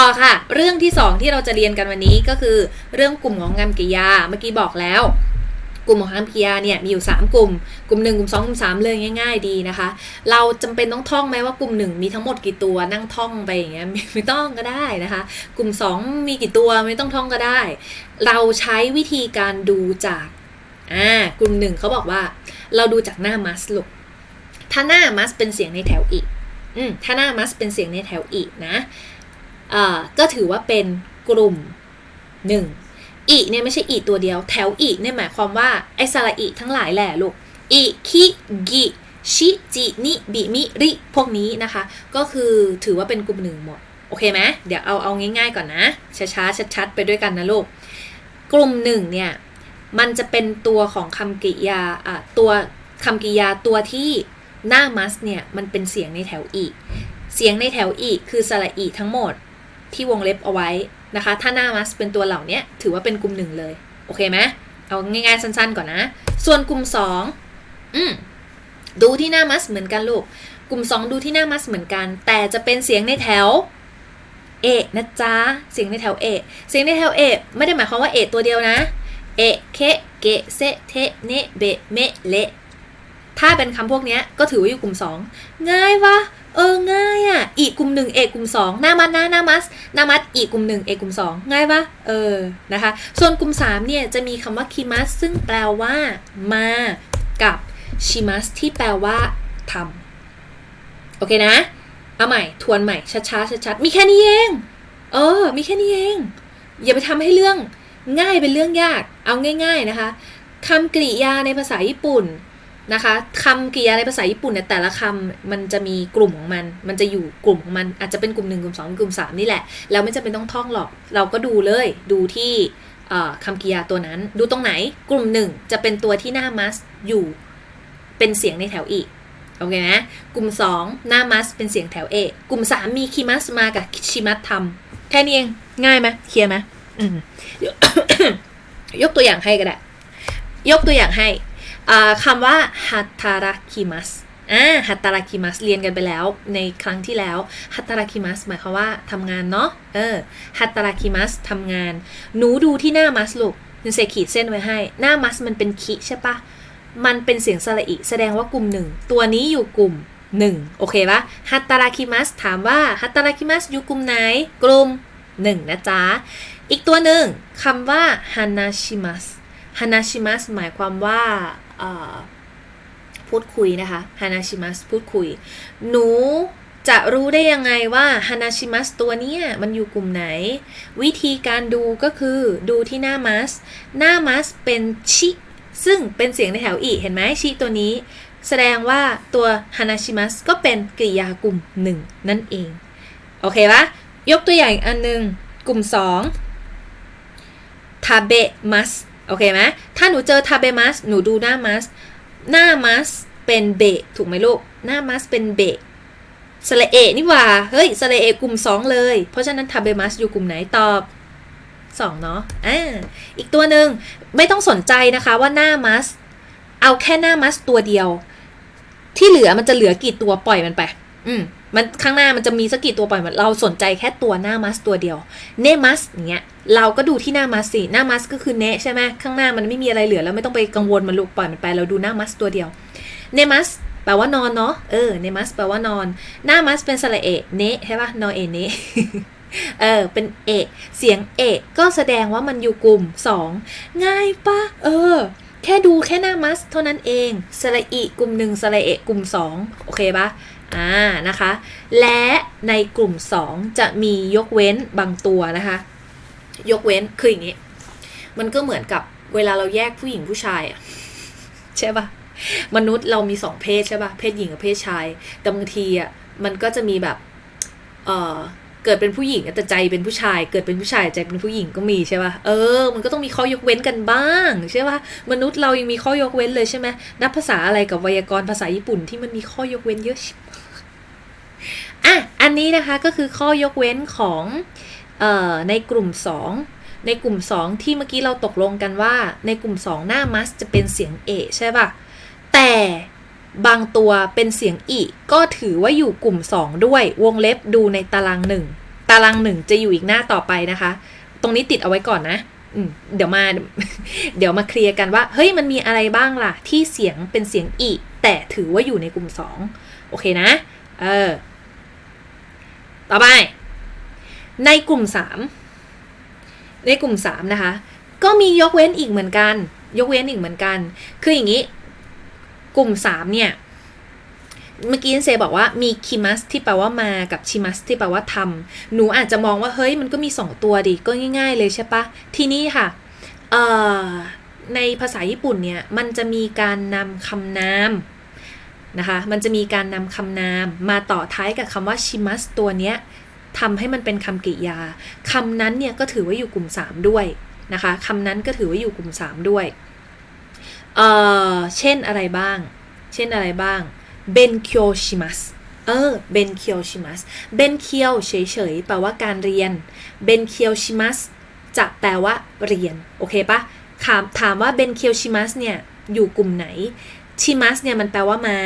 ต่อค่ะ เรื่องที่ 2 ที่เราจะเรียนกันวันนี้ก็คือ เรื่องกลุ่มของงามกิริยาเมื่อกี้บอกแล้วกลุ่มของงามกิริยาเนี่ยมีอยู่ 3 กลุ่ม กลุ่ม 1 กลุ่ม 2 กลุ่ม 3 เลยง่าย ๆ ดีนะคะ เราจำเป็นต้องท่องไหมว่ากลุ่ม 1 มีทั้งหมดกี่ตัวนั่งท่องไปอย่างเงี้ยไม่ต้องก็ได้นะคะ กลุ่ม 2 มีกี่ตัวไม่ต้องท่องก็ได้ เราใช้วิธีการดูจากอ่ากลุ่มหนึ่งเขาบอกว่า เราดูจากหน้ามัสลูกถ้าหน้ามัสเป็นเสียงในแถวอีกอืมถ้าหน้ามัสเป็นเสียงในแถวอีกนะ ก็ถือว่าเป็นกลุ่มหนึ่งอีเนี่ยไม่ใช่อีตัวเดียว แถวอีเนี่ยหมายความว่า ไอสระอีทั้งหลายแหละลูกอีคิกิชิจินิบิมิริพวกนี้นะคะ ก็คือถือว่าเป็นกลุ่มหนึ่งหมด โอเคไหมเดี๋ยวเอาเอาง่ายๆก่อนนะ ช้าๆชัดๆไปด้วยกันนะลูก กลุ่มหนึ่งเนี่ย มันจะเป็นตัวของคำกริยาอะตัวคำกริยาตัวที่หน้ามัสเนี่ย มันเป็นเสียงในแถวอีเสียงในแถวอีคือสระอีทั้งหมด ที่วงเล็บเอาไว้นะคะ ถ้าหน้ามัสเป็นตัวเหล่านี้ถือว่าเป็นกลุ่มหนึ่งเลย โอเคไหมเอาง่ายๆสั้นๆก่อนนะ ส่วนกลุ่มสองอืมดูที่หน้ามัสเหมือนกันลูก กลุ่มสองดูที่หน้ามัสเหมือนกัน แต่จะเป็นเสียงในแถวเอะนะจ๊ะ เสียงในแถวเอะเสียงในแถวเอะไม่ได้หมายความว่าเอะตัวเดียวนะ เอะเคเกเซเทเนเบเมเลถ้าเป็นคำพวกนี้ก็ถือว่าอยู่กลุ่ม 2 ง่ายวะ เออง่ายอะอีกกลุ่มหนึ่งเอกกลุ่ม2หน้ามัดนะนามัสนามัดอีกกลุ่มหนึ่งเอกกลุ่ม2ง่ายปะเออนะคะ ส่วนกลุ่ม3เนี่ยจะมีคำว่าคิมัสซึ่งแปลว่ามากับชิมัสที่แปลว่าทำโอเคนะ เอาใหม่ทวนใหม่ช้าๆชัดๆมีแค่นี้เองเออ มีแค่นี้เอง อย่าไปทำให้เรื่องง่ายเป็นเรื่องยาก เอาง่าย ๆนะคะคำกริยาในภาษาญี่ปุ่น นะคะคำกริยาในภาษาญี่ปุ่นเนี่ยแต่ละคำมันจะมีกลุ่มของมัน มันจะอยู่กลุ่มของมันอาจจะเป็นกลุ่มหนึ่งกลุ่มสองกลุ่มสามนี่แหละแล้วไม่จำเป็นต้องท่องหรอก เราก็ดูเลยดูที่คำกริยาตัวนั้น ดูตรงไหนกลุ่มหนึ่งจะเป็นตัวที่หน้ามัสอยู่เป็นเสียงในแถวอีกโอเคไหมกลุ่ม 2 หน้ามัสเป็นเสียงแถวเอกลุ่ม 3 มีคิมัสมากับชิมัสทำแค่นี้เองง่ายไหมเคลียร์ไหมยกตัวอย่างให้ก็ได้ยกตัวอย่างให้ คำว่าฮัตตาราคิมัสอ่าฮัตตาราคิมัสเรียนกันไปแล้วในครั้งที่แล้วฮัตตาราคิมัสหมายความว่าทำงานเนาะ เออฮัตตาราคิมัสทำงาน หนูดูที่หน้ามัสลูกหนูเซขีดเส้นไว้ให้ หน้ามัสมันเป็นคิใช่ปะ มันเป็นเสียงสระอิ แสดงว่ากลุ่มหนึ่ง ตัวนี้อยู่กลุ่มหนึ่งโอเคปะฮัตตาราคิมัสถามว่าฮัตตาราคิมัสอยู่กลุ่มไหน กลุ่มหนึ่งนะจ๊ะ อีกตัวหนึ่งคำว่าฮานาชิมัสฮานาชิมัสหมายความว่า พูดคุยนะคะฮานาชิมัสพูดคุย หนูจะรู้ได้ยังไงว่าฮานาชิมัสตัวเนี้ยมันอยู่กลุ่มไหน วิธีการดูก็คือดูที่หน้ามัส หน้ามัสเป็นชิ ซึ่งเป็นเสียงในแถวอีเห็นไหมชิตัวนี้ แสดงว่าตัวฮานาชิมัสก็เป็นกริยากลุ่มหนึ่งนั่นเอง โอเคปะยกตัวอย่างอีกอันหนึ่งกลุ่ม2ทาเบมัส โอเคไหมถ้าหนูเจอทาเบมัสหนูดูหน้ามัสหน้ามัสเป็นเบะถูกไหมลูก หน้ามัสเป็นเบะสระเอนี่ว่า เฮ้ยสระเอกลุ่ม 2 เลย เพราะฉะนั้นทาเบมัสอยู่กลุ่มไหนตอบ 2 เนาะอ่าอีกตัวหนึ่งไม่ต้องสนใจนะคะว่าหน้ามัส เอาแค่หน้ามัสตัวเดียว ที่เหลือมันจะเหลือกี่ตัวปล่อยมันไป อืมมันข้างหน้ามันจะมีสักกี่ตัวปล่อยมันเราสนใจแค่ตัวหน้ามัสตัวเดียวเนมัสเงี้ยเราก็ดูที่หน้ามัสสิหน้ามัสก็คือเนะใช่ไหมข้างหน้ามันไม่มีอะไรเหลือแล้วไม่ต้องไปกังวลมันลูกปล่อยมันไปเราดูหน้ามัสตัวเดียวเนมัสแปลว่านอนเนาะเออเนมัสแปลว่านอน หน้ามัสเป็นสระเอะเนะใช่ปะนอเอเนะเออ เป็นเอกเสียงเอกก็แสดงว่ามันอยู่กลุ่ม 2 ง่ายปะเออ แค่ดูแค่หน้ามัสเท่านั้นเองสระอีกลุ่มหนึ่งสระเอกกลุ่ม 2 โอเคปะ อ่านะคะ และในกลุ่ม 2 จะมียกเว้นบางตัวนะคะ ยกเว้นคืออย่างนี้ มันก็เหมือนกับเวลาเราแยกผู้หญิงผู้ชายอะใช่ปะมนุษย์เรามีสองเพศใช่ปะเพศหญิงกับเพศชาย แต่บางทีอะมันก็จะมีแบบเออเกิดเป็นผู้หญิงแต่ใจเป็นผู้ชาย เกิดเป็นผู้ชายใจเป็นผู้หญิงก็มีใช่ปะเออ มันก็ต้องมีข้อยกเว้นกันบ้างใช่ปะมนุษย์เรายังมีข้อยกเว้นเลยใช่ไหมนับภาษาอะไรกับไวยากรณ์ภาษาญี่ปุ่นที่มันมีข้อยกเว้นเยอะชิบ อะ อันนี้นะคะก็คือข้อยกเว้นของออในกลุ่ม 2 ในกลุ่ม 2 ที่เมื่อกี้เราตกลงกันว่า ในกลุ่ม 2 หน้ามัสจะเป็นเสียงเอใช่ปะแต่บางตัวเป็นเสียงอีก็ถือว่าอยู่กลุ่ม 2 ด้วยวงเล็บดูในตารางหนึ่งตารางหนึ่งจะอยู่อีกหน้าต่อไปนะคะ ตรงนี้ติดเอาไว้ก่อนนะเดี๋ยวมาเดี๋ยวมาเคลียร์กันว่า เฮ้ยมันมีอะไรบ้างล่ะ ที่เสียงเป็นเสียงอีแต่ถือว่าอยู่ในกลุ่มสองโอเคนะ เออ ต่อไป ในกลุ่มสามในกลุ่มสามนะคะ ก็มียกเว้นอีกเหมือนกัน ยกเว้นอีกเหมือนกัน คืออย่างนี้ กลุ่มสามเนี่ย เมื่อกี้เซบอกว่ามีคิมัสที่แปลว่ามากับชิมัสที่แปลว่าทำหนูอาจจะมองว่าเฮ้ยมันก็มีสองตัวดิก็ง่าย ๆ เลยใช่ปะทีนี้ค่ะในภาษาญี่ปุ่นเนี่ย มันจะมีการนำคำนาม นะคะ มันจะมีการนำคำนามมาต่อท้ายกับคำว่าชิมัสตัวเนี้ยทำให้มันเป็นคำกริยาคำนั้นเนี่ยก็ถือว่าอยู่กลุ่ม 3 ด้วยนะคะคำนั้นก็ถือว่าอยู่กลุ่ม 3 ด้วย เอ่อเช่นอะไรบ้าง เช่นอะไรบ้างเบนเคียวชิมัสเออเบนเคียวชิมัสเบนเคียวเฉยๆแปลว่าการเรียนเบนเคียวชิมัสจะแปลว่าเรียน โอเคปะถามถามว่าเบนเคียวชิมัสเนี่ย อยู่กลุ่มไหน ชิมัสเนี่ยมันแปลว่ามา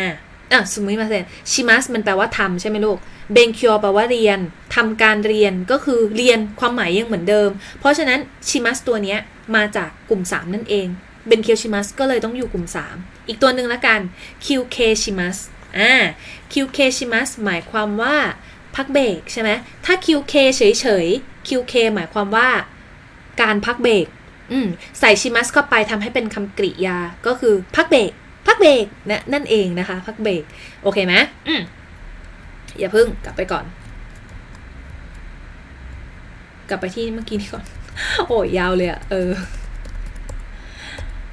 อะสมมติมาเซนชิมัสมันแปลว่าทำใช่ไหมลูกเบนเคียวแปลว่าเรียนทำการเรียนก็คือเรียนความหมายยังเหมือนเดิม เพราะฉะนั้นชิมัสตัวเนี้ยมาจากกลุ่ม 3 นั่นเองเบนเคียวชิมัสก็เลยต้องอยู่กลุ่ม 3 อีกตัวหนึ่งละกัน QK ชิมัสอ่า QK ชิมัสหมายความว่าพักเบรกใช่ไหมถ้า QK เคเฉยๆ QK หมายความว่าการพักเบรกอืมใส่ชิมัสเข้าไปทำให้เป็นคำกริยาก็คือพักเบรก พักเบรกนะนั่นเองนะคะ พักเบรกโอเคไหมอืมอย่าเพิ่งกลับไปก่อน กลับไปที่เมื่อกี้นี่ก่อน โอ้ยยาวเลยอะเออ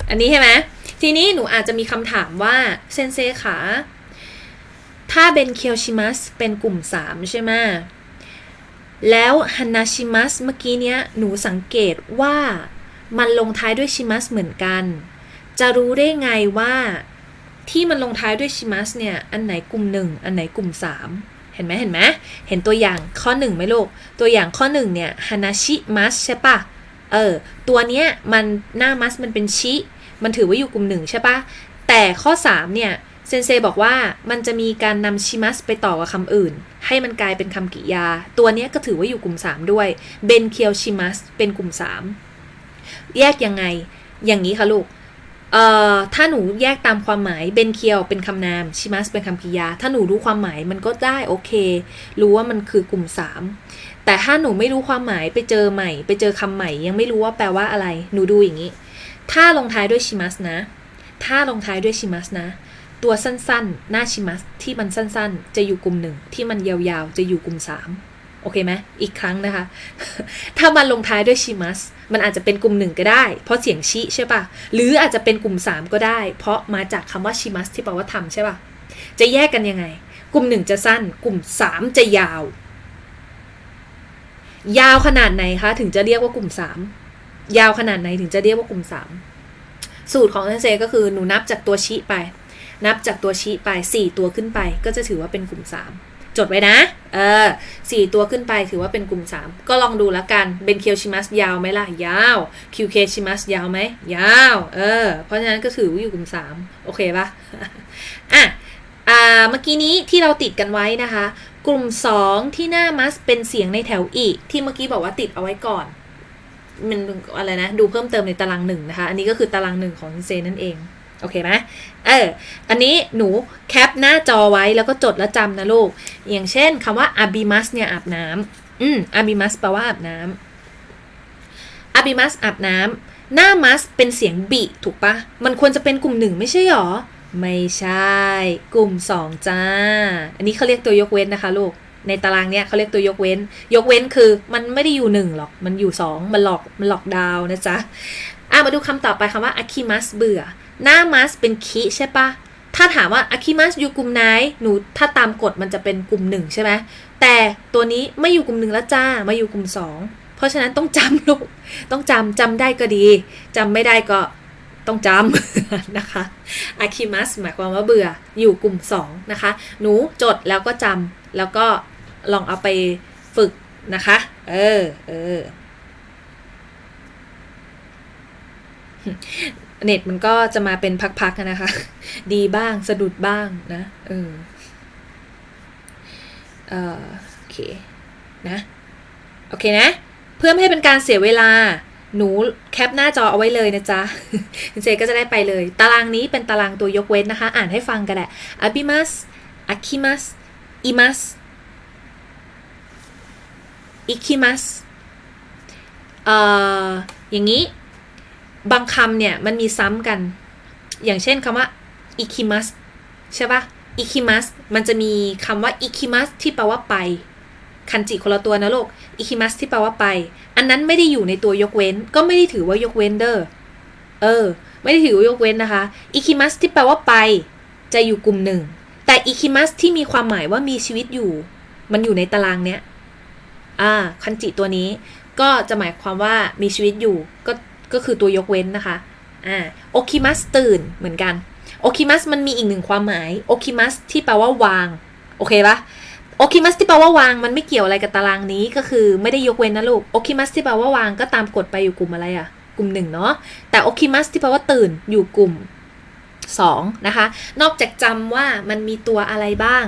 อันนี้ใช่ไหมทีนี้หนูอาจจะมีคำถามว่าเซนเซขาถ้าเป็นเคียวชิมัสเป็นกลุ่ม 3 ใช่ไหมแล้วฮันนาชิมัสเมื่อกี้เนี้ยหนูสังเกตว่ามันลงท้ายด้วยชิมัสเหมือนกัน จะรู้ได้ไงว่าที่มันลงท้ายด้วยชิมัสเนี่ย อันไหนกลุ่ม 1 อันไหนกลุ่ม 3 เห็นไหมเห็นไหมเห็นตัวอย่างข้อ 1ไหมลูก ตัวอย่างข้อ 1 เนี่ยฮานาชิมัสใช่ปะเออ ตัวเนี้ยมันหน้ามัสมันเป็นชิ มันถือว่าอยู่กลุ่ม 1 ใช่ปะแต่ข้อ 3 เนี่ยเซนเซบอกว่ามันจะมีการนำชิมัสไปต่อกับคำอื่น ให้มันกลายเป็นคำกริยา ตัวเนี้ยก็ถือว่าอยู่กลุ่ม 3 ด้วยเบนเคียวชิมัสเป็นกลุ่ม 3 แยกยังไง อย่างนี้ค่ะลูก เอ่อถ้าหนูแยกตามความหมายเบนเคียวเป็นคำนามชิมัสเป็นคำกริยา ถ้าหนูรู้ความหมายมันก็ได้โอเค รู้ว่ามันคือกลุ่ม 3 แต่ถ้าหนูไม่รู้ความหมายไปเจอใหม่ ไปเจอคำใหม่ ยังไม่รู้ว่าแปลว่าอะไร หนูดูอย่างนี้ ถ้าลงท้ายด้วยชิมัสนะ ถ้าลงท้ายด้วยชิมัสนะ ตัวสั้นๆ หน้าชิมัสที่มันสั้นๆ จะอยู่กลุ่มหนึ่งที่มันยาวๆ จะอยู่กลุ่ม3 โอเคไหมอีกครั้งนะคะ ถ้ามันลงท้ายด้วยชิมัส มันอาจจะเป็นกลุ่มหนึ่งก็ได้ เพราะเสียงชิใช่ปะหรืออาจจะเป็นกลุ่ม 3 ก็ได้ เพราะมาจากคำว่าชิมัสที่แปลว่าทำใช่ปะจะแยกกันยังไง กลุ่มหนึ่งจะสั้น กลุ่ม 3 จะยาว ยาวขนาดไหนคะ ถึงจะเรียกว่ากลุ่ม 3 ยาวขนาดไหนถึงจะเรียกว่ากลุ่ม 3 สูตรของเซนเซก็คือหนูนับจากตัวชิไป นับจากตัวชี้ไป 4 ตัวขึ้นไป ก็จะถือว่าเป็นกลุ่ม 3 จดไว้นะ เออสี่ตัวขึ้นไปถือว่าเป็นกลุ่ม 3 ก็ลองดูแล้วกัน เบนเคียวชิมัสยาวไหมล่ะ ยาว คิวเคชิมัสยาวไหม ยาว เออ เพราะฉะนั้นก็ถือว่าอยู่กลุ่ม 3 โอเคปะอะอ่า เมื่อกี้นี้ที่เราติดกันไว้นะคะ กลุ่ม 2 ที่หน้ามัสเป็นเสียงในแถวอีกที่เมื่อกี้บอกว่าติดเอาไว้ก่อน มันอะไรนะ ดูเพิ่มเติมในตารางหนึ่งนะคะ อันนี้ก็คือตารางหนึ่งของเซนนั่นเอง โอเคไหมเออ อันนี้หนูแคปหน้าจอไว้แล้วก็จดแล้วจำนะลูก อย่างเช่นคำว่า abimas เนี่ยอาบน้ำอืม abimas แปลว่าอาบน้ำ abimas อาบน้ำหน้า mas เป็นเสียงบิถูกปะ มันควรจะเป็นกลุ่มหนึ่งไม่ใช่หรอ ไม่ใช่ กลุ่มสองจ้า อันนี้เขาเรียกตัวยกเว้นนะคะลูก ในตารางเนี้ยเขาเรียกตัวยกเว้น ยกเว้นคือมันไม่ได้อยู่หนึ่งหรอก มันอยู่สองมันหลอก มันหลอกดาวน์นะจ๊ะอะมาดูคำต่อไปคำว่า akimas เบื่อ หน้า mas เป็นคิใช่ปะถ้าถามว่า akimas อยู่กลุ่มไหน หนูถ้าตามกฎมันจะเป็นกลุ่มหนึ่งใช่ไหมแต่ตัวนี้ไม่อยู่กลุ่มหนึ่งแล้วจ้า มาอยู่กลุ่มสอง เพราะฉะนั้นต้องจำลูก ต้องจำจำได้ก็ดี จำไม่ได้ก็ต้องจำนะคะ akimas หมายความว่าเบื่อ อยู่กลุ่มสองนะคะ หนูจดแล้วก็จำแล้วก็ลองเอาไปฝึกนะคะ เออ เออ เน็ตมันก็จะมาเป็นพักๆนะคะ ดีบ้างสะดุดบ้างนะเออเออโอเคนะโอเคนะ เพื่อไม่ให้เป็นการเสียเวลาหนูแคปหน้าจอเอาไว้เลยนะจ๊ะเจก็จะได้ไปเลย ตารางนี้เป็นตารางตัวยกเว้นนะคะ อ่านให้ฟังกันแหละอาบิมัสอาคิมัสอิมัสอิคิมัสเอ่ออย่างนี้ บางคำเนี่ยมันมีซ้ำกัน อย่างเช่นคำว่าอิคิมัสใช่ปะอิคิมัสมันจะมีคำว่าอิคิมัสที่แปลว่าไป คันจิคนละตัวนะลูกอิคิมัสที่แปลว่าไป อันนั้นไม่ได้อยู่ในตัวยกเว้น ก็ไม่ได้ถือว่ายกเว้นเด้อเออ ไม่ได้ถือว่ายกเว้นนะคะอิคิมัสที่แปลว่าไป จะอยู่กลุ่มหนึ่ง แต่อิคิมัสที่มีความหมายว่ามีชีวิตอยู่ มันอยู่ในตารางเนี้ยอ่าคันจิตัวนี้ก็จะหมายความว่ามีชีวิตอยู่ก็ ก็คือตัวยกเว้นนะคะอ่าโอคิมัสตื่นเหมือนกันโอคิมัสมันมีอีกหนึ่งความหมายโอคิมัสที่แปลว่าวาง โอเคปะโอคิมัสที่แปลว่าวางมันไม่เกี่ยวอะไรกับตารางนี้ก็คือไม่ได้ยกเว้นนะลูกโอคิมัสที่แปลว่าวางก็ตามกฎไปอยู่กลุ่มอะไรอะกลุ่มหนึ่งเนาะแต่โอคิมัสที่แปลว่าตื่นอยู่กลุ่มสองนะคะ นอกจากจำว่ามันมีตัวอะไรบ้าง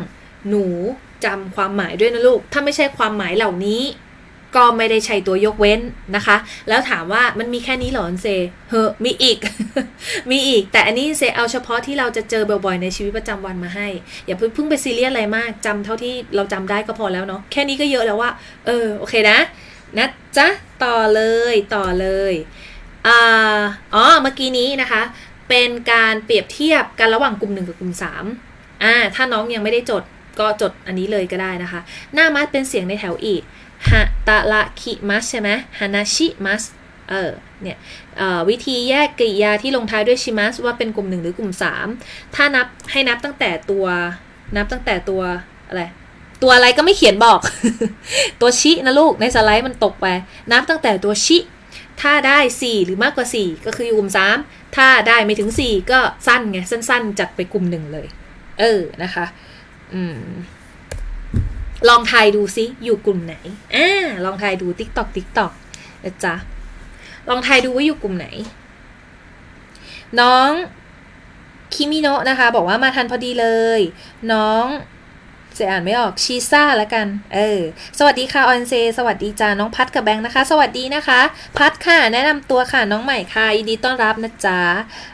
หนูจำความหมายด้วยนะลูก ถ้าไม่ใช่ความหมายเหล่านี้ ก็ไม่ได้ใช้ตัวยกเว้นนะคะ แล้วถามว่ามันมีแค่นี้หรอเซเฮอมีอีก มีอีก แต่อันนี้เซเอาเฉพาะที่เราจะเจอบ่อยๆในชีวิตประจำวันมาให้ อย่าเพิ่งไปซีเรียสอะไรมากจำเท่าที่เราจำได้ก็พอแล้วเนาะ แค่นี้ก็เยอะแล้วว่า เออ โอเคนะ นะจ๊ะ ต่อเลย ต่อเลยอ่าอ๋อ เมื่อกี้นี้นะคะ เป็นการเปรียบเทียบกันระหว่างกลุ่ม 1 กับกลุ่ม3อ่า ถ้าน้องยังไม่ได้จดก็จดอันนี้เลยก็ได้นะคะ หน้ามัดเป็นเสียงในแถวอีก ฮะตะละคิมัสใช่ไหมฮานาชิมัสเออเนี่ยวิธีแยกกริยาที่ลงท้ายด้วยชิมัสว่าเป็นกลุ่ม 1 หรือกลุ่ม 3 ถ้านับให้นับตั้งแต่ตัวนับตั้งแต่ตัวอะไรตัวอะไรก็ไม่เขียนบอก ตัวชินะลูกในสไลด์มันตกไป นับตั้งแต่ตัวชิ ถ้าได้ 4 หรือมากกว่า 4 ก็คืออยู่กลุ่ม 3 ถ้าได้ไม่ถึง 4 ก็สั้นไงสั้นๆ จัดไปกลุ่มหนึ่งเลย เออนะคะ อืม ลองทายดูซิอยู่กลุ่มไหนอ่าลองทายดูติ๊กตอกติ๊กตอกนะจ๊ะลองทายดูว่าอยู่กลุ่มไหน น้องคิมิโนะนะคะ บอกว่ามาทันพอดีเลย น้องเจะอ่านไม่ออกชีซ่าล้วกัน เออ สวัสดีค่ะออนเซ สวัสดีจ้าน้องพัดกับแบงค์นะคะ สวัสดีนะคะ พัดค่ะ แนะนำตัวค่ะ น้องใหม่ค่ะยินดีต้อนรับนะจ๊ะ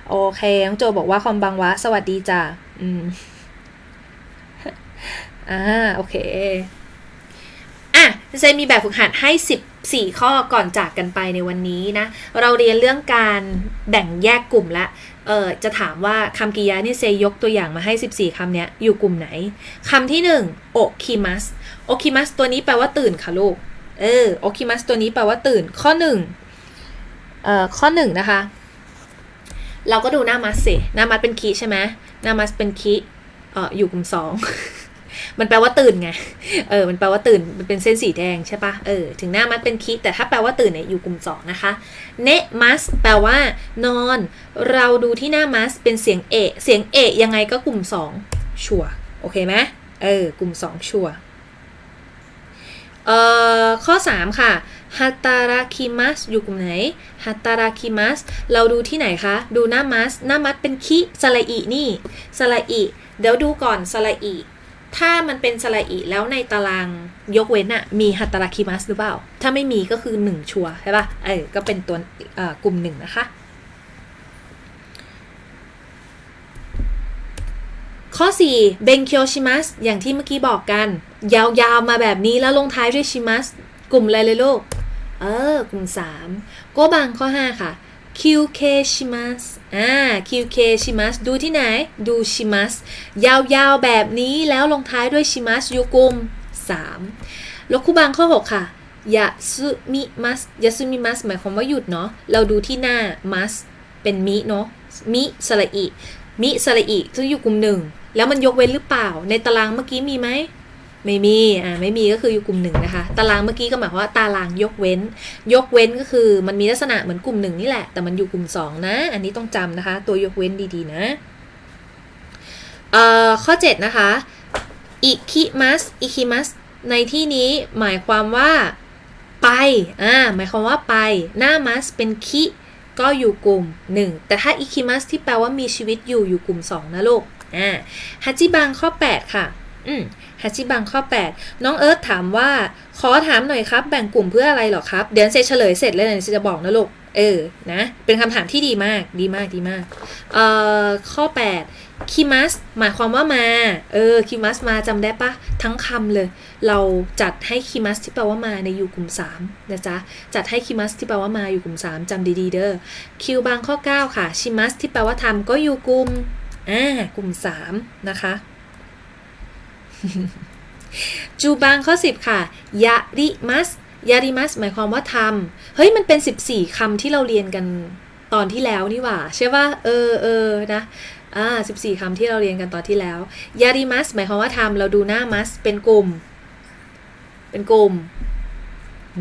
โอเค น้องโจบอกว่าคอมบังวะ สวัสดีจ้าอืม อ่าโอเคอะเซนมีแบบฝึกหัดให้ 14 ข้อก่อนจากกันไปในวันนี้นะ เราเรียนเรื่องการแบ่งแยกกลุ่มละเออจะถามว่าคำกริยานี่เซยกตัวอย่างมาให้ 14 คำเนี้ยอยู่กลุ่มไหนคำที่1โอคิมัสโอคิมัสตัวนี้แปลว่าตื่นค่ะลูก เออโอคิมัสตัวนี้แปลว่าตื่น ข้อ1เอ่อข้อ1นะคะ เราก็ดูหน้ามัสสิหน้ามัสเป็นคีใช่ไหมหน้ามัสเป็นคีเอ่ออยู่กลุ่ม2 มันแปลว่าตื่นไง เออ มันแปลว่าตื่น มันเป็นเส้นสีแดงใช่ปะเออ ถึงหน้ามัดเป็นคิแต่ถ้าแปลว่าตื่นเนี่ยอยู่กลุ่มสองนะคะ เนมัสแปลว่านอน เราดูที่หน้ามัสเป็นเสียงเอะเสียงเอะยังไงก็กลุ่มสองชัวร์โอเคไหมเออ กลุ่มสองชัวร์เอ่อ ข้อ 3 ค่ะฮัตาราคิมัสอยู่กลุ่มไหนฮัตาราคิมัสเราดูที่ไหนคะ ดูหน้ามัส หน้ามัสเป็นคิสระอีนี่สระอีเดี๋ยวดูก่อนสระอี ถ้ามันเป็นสระอีแล้วในตารางยกเว้นอะมีฮัตตาราคิมัสหรือเปล่า ถ้าไม่มีก็คือ 1 ชัวใช่ปะ่ะเออก็เป็นตัวกลุ่มหนึ่งนะคะ ข้อ 4 เบงเคียวชิมัสอย่างที่เมื่อกี้บอกกัน ยาวๆมาแบบนี้แล้วลงท้ายด้วยชิมัสกลุ่มอะไรเลยลูก เออ กลุ่ม 3 โกบางข้อ 5 ค่ะ QK ชิมัส อ่า QK ชิมัสดูที่ไหน ดูชิมัสยาวๆ แบบนี้แล้วลงท้ายด้วยชิมัสอยู่กลุ่ม3ลกคู่บางข้อ 6 ค่ะยาสุมิมัสยาสุมิมัสหมายความว่าหยุดเนาะ เราดูที่หน้ามัสเป็นมิเนาะ มิสระอิ มิสระอิซึ่งอยู่กลุ่มหนึ่ง แล้วมันยกเว้นหรือเปล่า ในตารางเมื่อกี้มีไหม ไม่มีอ่าไม่มีก็คืออยู่กลุ่มหนึ่งนะคะ ตารางเมื่อกี้ก็หมายความว่าตารางยกเว้น ยกเว้นก็คือมันมีลักษณะเหมือนกลุ่มหนึ่งนี่แหละ แต่มันอยู่กลุ่มสองนะ อันนี้ต้องจำนะคะ ตัวยกเว้นดีๆนะเอ่อข้อ 7 นะคะอิคิมัสอิคิมัสในที่นี้หมายความว่าไปอ่าหมายความว่าไป หน้ามัสเป็นคิก็อยู่กลุ่ม 1 แต่ถ้าอิคิมัสที่แปลว่ามีชีวิตอยู่อยู่กลุ่ม 2 นะลูกอ่าฮัจิบังข้อ 8 ค่ะ อืม ฮัชิบังข้อ 8 น้องเอิร์ธถามว่า ขอถามหน่อยครับ แบ่งกลุ่มเพื่ออะไรหรอครับ เดี๋ยวเซเฉลยเสร็จแล้วเดี๋ยวจะบอกนะลูก เออ นะ เป็นคำถามที่ดีมาก ดีมาก ดีมาก เอ่อ ข้อ 8 คิมัส หมายความว่ามา เออ คิมัสมาจำได้ปะ ทั้งคำเลย เราจัดให้คิมัสที่แปลว่ามาในอยู่กลุ่ม 3 นะจ๊ะ จัดให้คิมัสที่แปลว่ามาอยู่กลุ่ม 3จำดีๆ เด้อ คิวบางข้อ 9 ค่ะ ชิมัสที่แปลว่าทำก็อยู่กลุ่ม อ่า กลุ่ม 3 นะคะ จูบางข้อ 10 ค่ะ ยาริมัส ยาริมัส หมายความว่าทำ เฮ้ย มันเป็น 14คำที่เราเรียนกันตอนที่แล้วนี่หว่า ใช่ป่ะ เออเออนะ อ่า14คำที่เราเรียนกันตอนที่แล้ว ยาริมัส หมายความว่าทำ เราดูหน้ามัส เป็นกลุ่ม เป็นกลุ่ม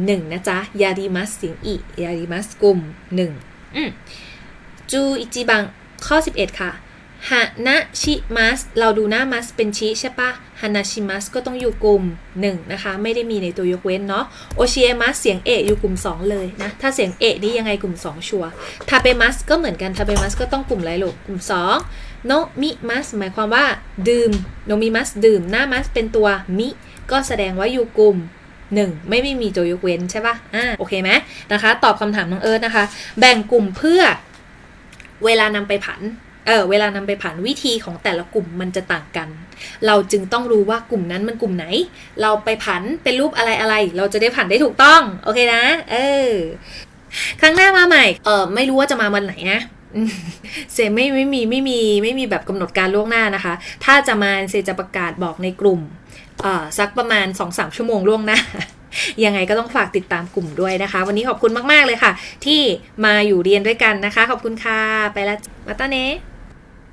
หนึ่งนะจ๊ะ ยาริมัสเสียงอียาริมัสกลุ่มหนึ่งอืมจูอิจิบัง ข้อ 11 ค่ะฮานาชิมัส เราดูหน้ามัส เป็นชิใช่ปะ ฮานาชิมัสก็ต้องอยู่กลุ่ม 1 นะคะ ไม่ได้มีในตัวยกเว้นเนาะโอชิเอมัสเสียงเอะอยู่กลุ่ม 2 เลยนะ ถ้าเสียงเอะนี่ยังไงกลุ่ม 2 ชัวร์ทาเปมัสก็เหมือนกันทาเปมัสก็ต้องกลุ่มไรลูกกลุ่ม 2 โนมิมัสหมายความว่าดื่มโนมิมัสดื่มหน้ามัสเป็นตัวมิ ก็แสดงว่าอยู่กลุ่ม1ไม่ไม่มีตัวยกเว้นใช่ปะอ่า โอเคไหมนะคะ ตอบคำถามน้องเอิร์ธนะคะ แบ่งกลุ่มเพื่อเวลานำไปผัน เออเวลานำไปผันวิธีของแต่ละกลุ่มมันจะต่างกัน เราจึงต้องรู้ว่ากลุ่มนั้นมันกลุ่มไหน เราไปผันเป็นรูปอะไรอะไร เราจะได้ผันได้ถูกต้อง โอเคนะ เออ ครั้งหน้ามาใหม่ เออไม่รู้ว่าจะมาวันไหนนะอืมเซไม่ไม่มีไม่มีไม่มีแบบกำหนดการล่วงหน้านะคะ ถ้าจะมาเซจะประกาศบอกในกลุ่มเอ่อสักประมาณ 2-3 ชั่วโมงล่วงหน้า ยังไงก็ต้องฝากติดตามกลุ่มด้วยนะคะ วันนี้ขอบคุณมาก ๆ เลยค่ะ ที่มาอยู่เรียนด้วยกันนะคะ ขอบคุณค่ะ ไปแล้วมาตาเนะ